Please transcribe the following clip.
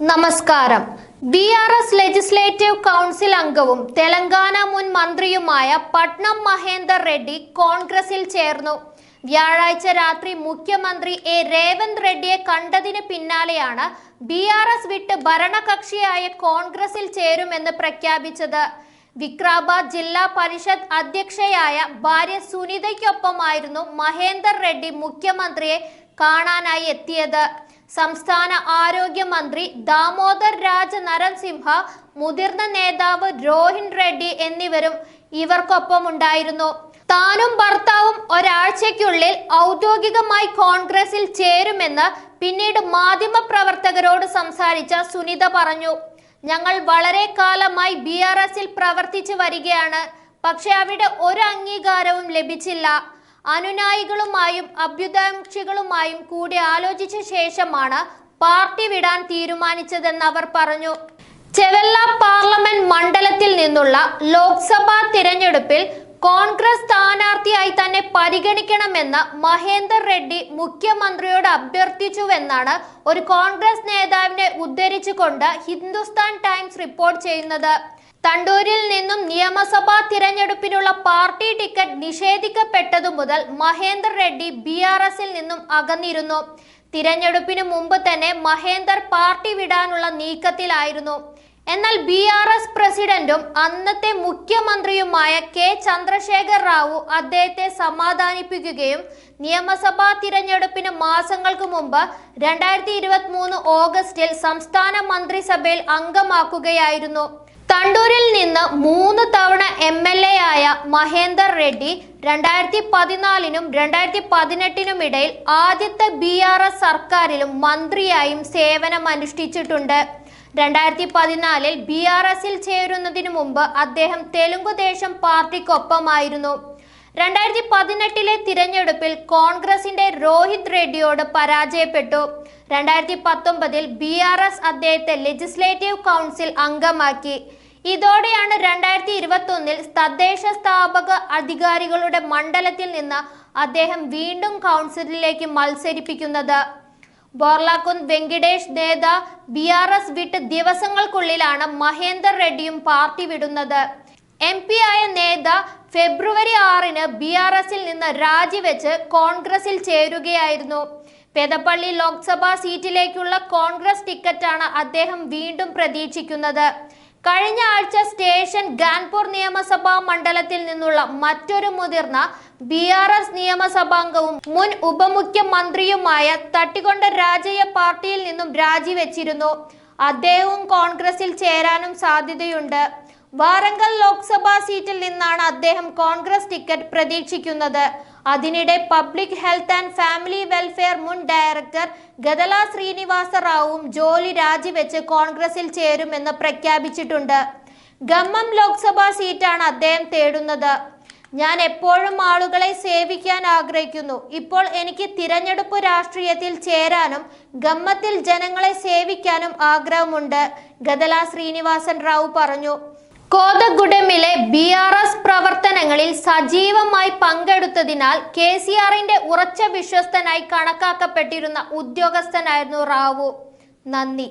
നമസ്കാരം. B R S legislative council അംഗവും തെലങ്കാന മുൻ മന്ത്രിയുമായ പട്നം മഹേന്ദർ റെഡ്ഡി കോൺഗ്രസിൽ ചേർന്നു. വ്യാഴാഴ്ച രാത്രി മുഖ്യമന്ത്രി എ രേവന്ത് റെഡ്ഡിയെ കണ്ടതിന് പിന്നാലെയാണ് ബി ആർ എസ് വിട്ട് ഭരണകക്ഷിയായ കോൺഗ്രസിൽ ചേരുമെന്ന് പ്രഖ്യാപിച്ചത്. വിക്രാബാദ് ജില്ലാ പരിഷത്ത് അധ്യക്ഷയായ ഭാര്യ സുനിതയ്ക്കൊപ്പമായിരുന്നു മഹേന്ദർ റെഡ്ഡി മുഖ്യമന്ത്രിയെ കാണാനായി എത്തിയത്. സംസ്ഥാന ആരോഗ്യമന്ത്രി ദാമോദർ രാജ നരൻസിംഹ മുതിർന്ന നേതാവ് രോഹിൻ റെഡ്ഡി എന്നിവരും ഇവർക്കൊപ്പം ഉണ്ടായിരുന്നു. താനും ഭർത്താവും ഒരാഴ്ചയ്ക്കുള്ളിൽ ഔദ്യോഗികമായി കോൺഗ്രസിൽ ചേരുമെന്ന് പിന്നീട് മാധ്യമ പ്രവർത്തകരോട് സംസാരിച്ച സുനിത പറഞ്ഞു. ഞങ്ങൾ വളരെ കാലമായി ബി പ്രവർത്തിച്ചു വരികയാണ്. പക്ഷെ അവിടെ ഒരു അംഗീകാരവും ലഭിച്ചില്ല. അനുനായികളുമായും അഭ്യുദാംക്ഷികളുമായും കൂടി ആലോചിച്ച ശേഷമാണ് പാർട്ടി വിടാൻ തീരുമാനിച്ചതെന്ന് അവർ പറഞ്ഞു. ചെവല്ല പാർലമെന്റ് മണ്ഡലത്തിൽ നിന്നുള്ള ലോക്സഭാ തിരഞ്ഞെടുപ്പിൽ കോൺഗ്രസ് സ്ഥാനാർത്ഥിയായി തന്നെ പരിഗണിക്കണമെന്ന് മഹേന്ദർ റെഡ്ഡി മുഖ്യമന്ത്രിയോട് അഭ്യർത്ഥിച്ചുവെന്നാണ് ഒരു കോൺഗ്രസ് നേതാവിനെ ഉദ്ധരിച്ചുകൊണ്ട് ഹിന്ദുസ്ഥാൻ ടൈംസ് റിപ്പോർട്ട് ചെയ്യുന്നത്. തണ്ടൂരിൽ നിന്നും നിയമസഭാ തിരഞ്ഞെടുപ്പിനുള്ള പാർട്ടി ടിക്കറ്റ് നിഷേധിക്കപ്പെട്ടതു മുതൽ മഹേന്ദർ റെഡ്ഡി ബി ആർ എസിൽ നിന്നും അകന്നിരുന്നു. തിരഞ്ഞെടുപ്പിനു മുമ്പ് തന്നെ മഹേന്ദർ പാർട്ടി വിടാനുള്ള നീക്കത്തിലായിരുന്നു. എന്നാൽ ബി ആർ എസ് പ്രസിഡന്റും അന്നത്തെ മുഖ്യമന്ത്രിയുമായ കെ ചന്ദ്രശേഖർ റാവു അദ്ദേഹത്തെ സമാധാനിപ്പിക്കുകയും നിയമസഭാ തിരഞ്ഞെടുപ്പിന് മാസങ്ങൾക്ക് മുമ്പ് രണ്ടായിരത്തി ഇരുപത്തി മൂന്ന് ഓഗസ്റ്റിൽ സംസ്ഥാന മന്ത്രിസഭയിൽ അംഗമാക്കുകയായിരുന്നു. തണ്ടൂരിൽ നിന്ന് മൂന്ന് തവണ എം എൽ എ ആയ മഹേന്ദർ റെഡ്ഡി രണ്ടായിരത്തി പതിനാലിനും രണ്ടായിരത്തി പതിനെട്ടിനും ഇടയിൽ ആദ്യത്തെ ബി ആർ എസ് സർക്കാരിലും മന്ത്രിയായും സേവനം അനുഷ്ഠിച്ചിട്ടുണ്ട്. രണ്ടായിരത്തി പതിനാലിൽ ബി ആർ എസിൽ ചേരുന്നതിനു മുമ്പ് അദ്ദേഹം തെലുങ്കുദേശം പാർട്ടിക്കൊപ്പമായിരുന്നു. രണ്ടായിരത്തി പതിനെട്ടിലെ തിരഞ്ഞെടുപ്പിൽ കോൺഗ്രസിന്റെ രോഹിത് റെഡ്ഡിയോട് പരാജയപ്പെട്ടു. രണ്ടായിരത്തി പത്തൊമ്പതിൽ ബി ആർ എസ് അദ്ദേഹത്തെ ലെജിസ്ലേറ്റീവ് കൗൺസിൽ അംഗമാക്കി. ഇതോടെയാണ് രണ്ടായിരത്തി ഇരുപത്തി തദ്ദേശ സ്ഥാപക അധികാരികളുടെ മണ്ഡലത്തിൽ നിന്ന് അദ്ദേഹം വീണ്ടും കൗൺസിലിലേക്ക് മത്സരിപ്പിക്കുന്നത്. Borlakunta Venkatesh Netha B R S വിട്ട് ദിവസങ്ങൾക്കുള്ളിലാണ് മഹേന്ദർ റെഡ്ഡിയും പാർട്ടി വിടുന്നത്. എം പി ആയ നേത ഫെബ്രുവരി ആറിന് ബി ആർ എസിൽ നിന്ന് രാജിവെച്ച് കോൺഗ്രസിൽ ചേരുകയായിരുന്നു. പെതപ്പള്ളി ലോക്സഭാ സീറ്റിലേക്കുള്ള കോൺഗ്രസ് ടിക്കറ്റാണ് അദ്ദേഹം വീണ്ടും പ്രതീക്ഷിക്കുന്നത്. കഴിഞ്ഞ ആഴ്ച സ്റ്റേഷൻ ഗാൻപൂർ നിയമസഭാ മണ്ഡലത്തിൽ നിന്നുള്ള മറ്റൊരു മുതിർന്ന ബി ആർ എസ് നിയമസഭാംഗവും മുൻ ഉപമുഖ്യമന്ത്രിയുമായ തട്ടിക്കൊണ്ട രാജയ്യ പാർട്ടിയിൽ നിന്നും രാജിവെച്ചിരുന്നു. അദ്ദേഹവും കോൺഗ്രസിൽ ചേരാനും സാധ്യതയുണ്ട്. വാറങ്കൽ ലോക്സഭാ സീറ്റിൽ നിന്നാണ് അദ്ദേഹം കോൺഗ്രസ് ടിക്കറ്റ് പ്രതീക്ഷിക്കുന്നത്. അതിനിടെ public health and family welfare മുൻ ഡയറക്ടർ ഗദല ശ്രീനിവാസ റാവുവും ജോലി രാജിവെച്ച് കോൺഗ്രസിൽ ചേരുമെന്ന് പ്രഖ്യാപിച്ചിട്ടുണ്ട്. ഖമ്മം ലോക്സഭാ സീറ്റാണ് അദ്ദേഹം തേടുന്നത്. ഞാൻ എപ്പോഴും ആളുകളെ സേവിക്കാൻ ആഗ്രഹിക്കുന്നു. ഇപ്പോൾ എനിക്ക് തിരഞ്ഞെടുപ്പ് രാഷ്ട്രീയത്തിൽ ചേരാനും ഗമ്മത്തിൽ ജനങ്ങളെ സേവിക്കാനും ആഗ്രഹമുണ്ട് ഗദല ശ്രീനിവാസൻ റാവു പറഞ്ഞു. കോതഗുഡമിലെ ബി ആർ എസ് പ്രവർത്തനങ്ങളിൽ സജീവമായി പങ്കെടുത്തതിനാൽ കെ സി ആറിന്റെ ഉറച്ച വിശ്വസ്തനായി കണക്കാക്കപ്പെട്ടിരുന്ന ഉദ്യോഗസ്ഥനായിരുന്നു റാവു. നന്ദി.